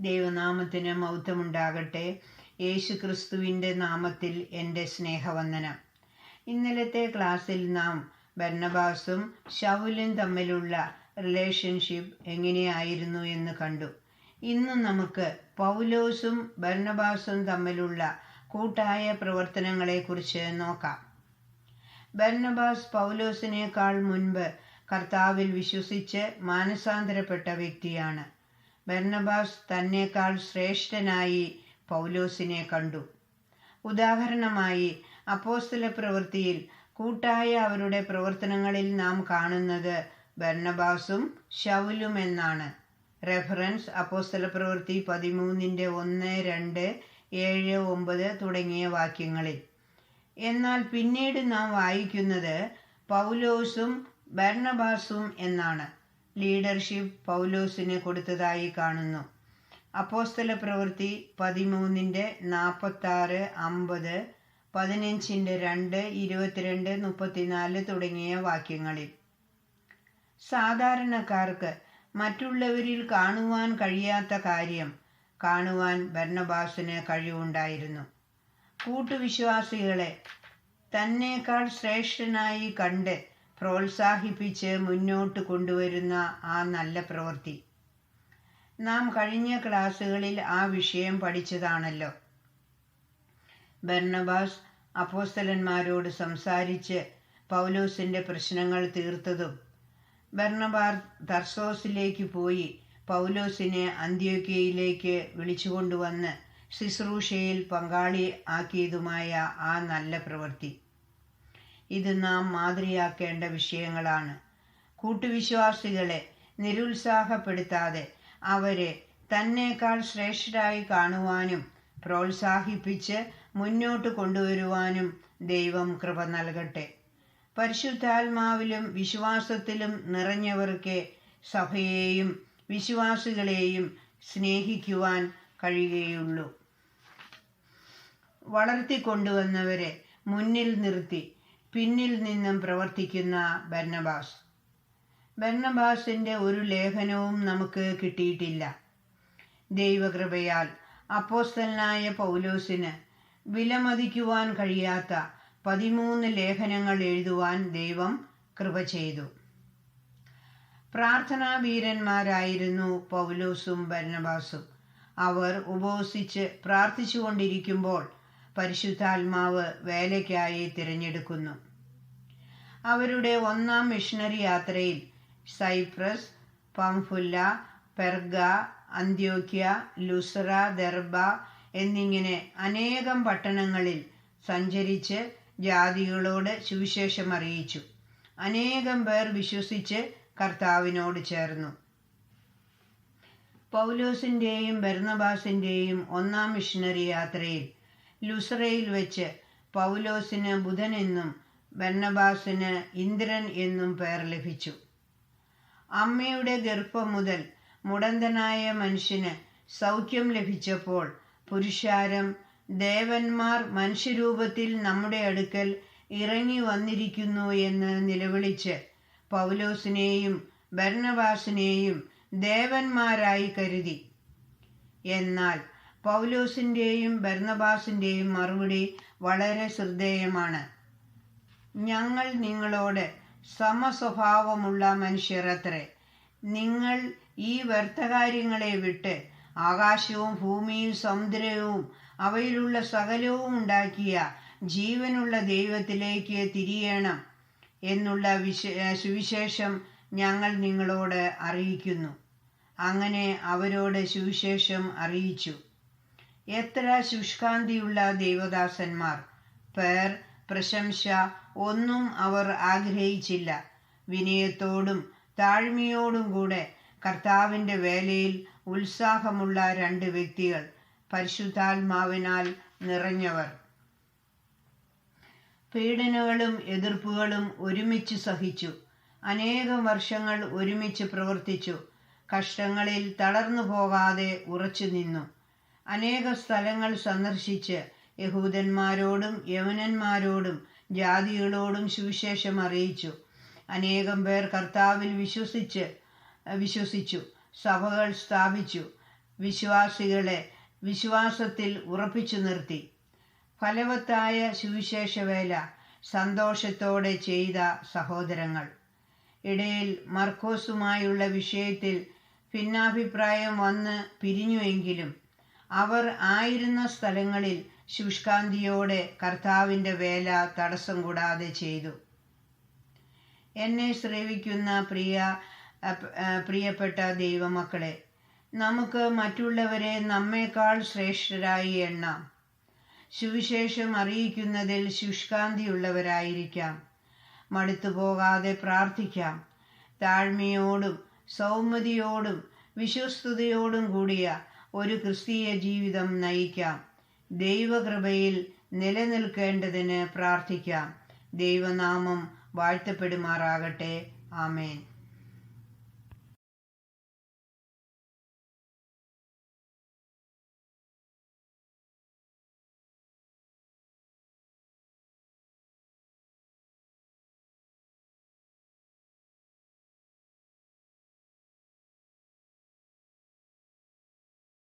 ദൈവനാമത്തിന് മൗത്തമുണ്ടാകട്ടെ. യേശു ക്രിസ്തുവിന്റെ നാമത്തിൽ എന്റെ സ്നേഹവന്ദനം. ഇന്നലത്തെ ക്ലാസ്സിൽ നാം ബർണബാസും ഷൗലും തമ്മിലുള്ള റിലേഷൻഷിപ്പ് എങ്ങനെയായിരുന്നു എന്ന് കണ്ടു. ഇന്ന് നമുക്ക് പൗലോസും ബർണബാസും തമ്മിലുള്ള കൂട്ടായ പ്രവർത്തനങ്ങളെക്കുറിച്ച് നോക്കാം. ബർണബാസ് പൗലോസിനേക്കാൾ മുൻപ് കർത്താവിൽ വിശ്വസിച്ച് മാനസാന്തരപ്പെട്ട വ്യക്തിയാണ്. ബർണബാസ് തന്നെക്കാൾ ശ്രേഷ്ഠനായി പൗലോസിനെ കണ്ടു. ഉദാഹരണമായി അപ്പോസ്തല പ്രവൃത്തിയിൽ കൂട്ടായ അവരുടെ പ്രവർത്തനങ്ങളിൽ നാം കാണുന്നത് ബർണബാസും ഷൗലും എന്നാണ്. റെഫറൻസ് അപ്പോസ്തല പ്രവൃത്തി പതിമൂന്നിന്റെ ഒന്ന് രണ്ട് ഏഴ് ഒമ്പത് തുടങ്ങിയ വാക്യങ്ങളിൽ. എന്നാൽ പിന്നീട് നാം വായിക്കുന്നത് പൗലോസും ബർണബാസും എന്നാണ്. ലീഡർഷിപ്പ് പൗലോസിന് കൊടുത്തതായി കാണുന്നു. അപ്പോസ്തല പ്രവൃത്തി പതിമൂന്നിന്റെ നാൽപ്പത്താറ് അമ്പത് പതിനഞ്ചിന്റെ രണ്ട് ഇരുപത്തിരണ്ട് മുപ്പത്തിനാല് തുടങ്ങിയ വാക്യങ്ങളിൽ. സാധാരണക്കാർക്ക് മറ്റുള്ളവരിൽ കാണുവാൻ കഴിയാത്ത കാര്യം കാണുവാൻ ഭരണബാസിന് കഴിവുണ്ടായിരുന്നു. കൂട്ടുവിശ്വാസികളെ തന്നേക്കാൾ ശ്രേഷ്ഠനായി കണ്ട് പ്രോത്സാഹിപ്പിച്ച് മുന്നോട്ട് കൊണ്ടുവരുന്ന ആ നല്ല പ്രവൃത്തി. നാം കഴിഞ്ഞ ക്ലാസ്സുകളിൽ ആ വിഷയം പഠിച്ചതാണല്ലോ. ബർണബാസ് അപ്പോസ്തലന്മാരോട് സംസാരിച്ച് പൗലോസിന്റെ പ്രശ്നങ്ങൾ തീർത്തതും ബർണബാർ തർസോസിലേക്ക് പോയി പൗലോസിനെ അന്ത്യോക്കയിലേക്ക് വിളിച്ചുകൊണ്ടുവന്ന് ശുശ്രൂഷയിൽ പങ്കാളി ആക്കിയതുമായ ആ നല്ല പ്രവൃത്തി. ഇത് നാം മാതൃയാക്കേണ്ട വിഷയങ്ങളാണ്. കൂട്ടുവിശ്വാസികളെ നിരുത്സാഹപ്പെടുത്താതെ അവരെ തന്നേക്കാൾ ശ്രേഷ്ഠരായി കാണുവാനും പ്രോത്സാഹിപ്പിച്ച് മുന്നോട്ട് കൊണ്ടുവരുവാനും ദൈവം കൃപ നൽകട്ടെ. പരിശുദ്ധാത്മാവിലും വിശ്വാസത്തിലും നിറഞ്ഞവർക്ക് സഭയെയും വിശ്വാസികളെയും സ്നേഹിക്കുവാൻ കഴിയുകയുള്ളൂ. വളർത്തിക്കൊണ്ടുവന്നവരെ മുന്നിൽ നിർത്തി പിന്നിൽ നിന്നും പ്രവർത്തിക്കുന്ന ബർണബാസ്. ബർണബാസിന്റെ ഒരു ലേഖനവും നമുക്ക് കിട്ടിയിട്ടില്ല. ദൈവകൃപയാൽ അപ്പോസ്തലനായ പൗലോസിന് വിലമതിക്കുവാൻ കഴിയാത്ത പതിമൂന്ന് ലേഖനങ്ങൾ എഴുതുവാൻ ദൈവം കൃപ ചെയ്തു. പ്രാർത്ഥനാ വീരന്മാരായിരുന്നു പൗലോസും ബർണബാസും. അവർ ഉപവസിച്ച് പ്രാർത്ഥിച്ചുകൊണ്ടിരിക്കുമ്പോൾ പരിശുദ്ധാത്മാവ് വേലയ്ക്കായി തിരഞ്ഞെടുക്കുന്നു. അവരുടെ ഒന്നാം മിഷണറി യാത്രയിൽ സൈപ്രസ് പംഫുല്ല പെർഗ അന്ത്യോക്യ ലുസ്ര ദർബ എന്നിങ്ങനെ അനേകം പട്ടണങ്ങളിൽ സഞ്ചരിച്ച് ജാതികളോട് സുവിശേഷം അറിയിച്ചു. അനേകം പേർ വിശ്വസിച്ച് കർത്താവിനോട് ചേർന്നു. പൗലോസിന്റെയും ബർണബാസിന്റെയും ഒന്നാം മിഷണറി യാത്രയിൽ ലുസ്രയിൽ വെച്ച് പൗലോസിന് ബുധൻ എന്നും ബർണബാസിന് ഇന്ദ്രൻ എന്നും പേർ ലഭിച്ചു. അമ്മയുടെ ഗർഭം മുതൽ മുടന്തനായ മനുഷ്യന് സൗഖ്യം ലഭിച്ചപ്പോൾ പുരുഷാരം ദേവന്മാർ മനുഷ്യരൂപത്തിൽ നമ്മുടെ അടുക്കൽ ഇറങ്ങി വന്നിരിക്കുന്നു എന്ന് നിലവിളിച്ച് പൗലോസിനെയും ബർണബാസിനെയും ദേവന്മാരായി കരുതി. എന്നാൽ പൗലോസിന്റെയും ബർണബാസിന്റെയും മറുപടി വളരെ ശ്രദ്ധേയമാണ്. ഞങ്ങൾ നിങ്ങളോട് സമസ്വഭാവമുള്ള മനുഷ്യരത്രേ. നിങ്ങൾ ഈ വ്യർത്ഥകാര്യങ്ങളെ വിട്ട് ആകാശവും ഭൂമിയും സമുദ്രവും അവയിലുള്ള സകലവും ഉണ്ടാക്കിയ ജീവനുള്ള ദൈവത്തിലേക്ക് തിരിയണം എന്നുള്ള വിശ സുവിശേഷം ഞങ്ങൾ നിങ്ങളോട് അറിയിക്കുന്നു. അങ്ങനെ അവരോട് സുവിശേഷം അറിയിച്ചു. എത്ര ശുഷ്കാന്തിയുള്ള ദൈവദാസന്മാർ. പേർ പ്രശംസ ഒന്നും അവർ ആഗ്രഹിച്ചില്ല. വിനയത്തോടും താഴ്മയോടും കൂടെ കർത്താവിന്റെ വേലയിൽ ഉത്സാഹമുള്ള രണ്ട് വ്യക്തികൾ പരിശുദ്ധാത്മാവിനാൽ നിറഞ്ഞവർ. പീഡനങ്ങളും എതിർപ്പുകളും ഒരുമിച്ച് സഹിച്ചു. അനേകം വർഷങ്ങൾ ഒരുമിച്ച് പ്രവർത്തിച്ചു. കഷ്ടങ്ങളിൽ തളർന്നു പോകാതെ ഉറച്ചു നിന്നു അനേക സ്ഥലങ്ങൾ സന്ദർശിച്ച് യഹൂദന്മാരോടും യവനന്മാരോടും ജാതികളോടും സുവിശേഷം അറിയിച്ചു. അനേകം പേർ കർത്താവിൽ വിശ്വസിച്ച് വിശ്വസിച്ചു. സഭകൾ സ്ഥാപിച്ചു. വിശ്വാസികളെ വിശ്വാസത്തിൽ ഉറപ്പിച്ചു നിർത്തി. ഫലവത്തായ സുവിശേഷവേല സന്തോഷത്തോടെ ചെയ്ത സഹോദരങ്ങൾ. ഇടയിൽ മർക്കോസുമായുള്ള വിഷയത്തിൽ ഭിന്നാഭിപ്രായം വന്ന് പിരിഞ്ഞുവെങ്കിലും അവർ ആയിരുന്ന സ്ഥലങ്ങളിൽ ശുഷ്കാന്തിയോടെ കർത്താവിന്റെ വേല തടസ്സം കൂടാതെ ചെയ്തു. എന്നെ ശ്രവിക്കുന്ന പ്രിയ പ്രിയപ്പെട്ട ദൈവമക്കളെ നമുക്ക് മറ്റുള്ളവരെ നമ്മേക്കാൾ ശ്രേഷ്ഠരായി എണ്ണാം. സുവിശേഷം അറിയിക്കുന്നതിൽ ശുഷ്കാന്തിയുള്ളവരായിരിക്കാം മടുത്തു പോകാതെ പ്രാർത്ഥിക്കാം. താഴ്മയോടും സൗമ്യതയോടും വിശ്വസ്തയോടും കൂടിയ ഒരു ക്രിസ്തീയ ജീവിതം നയിക്കാം. ദൈവകൃപയിൽ നിലനിൽക്കേണ്ടതിന് പ്രാർത്ഥിക്കാം. ദൈവനാമം വാഴ്ത്തപ്പെടുമാറാകട്ടെ. ആമേൻ.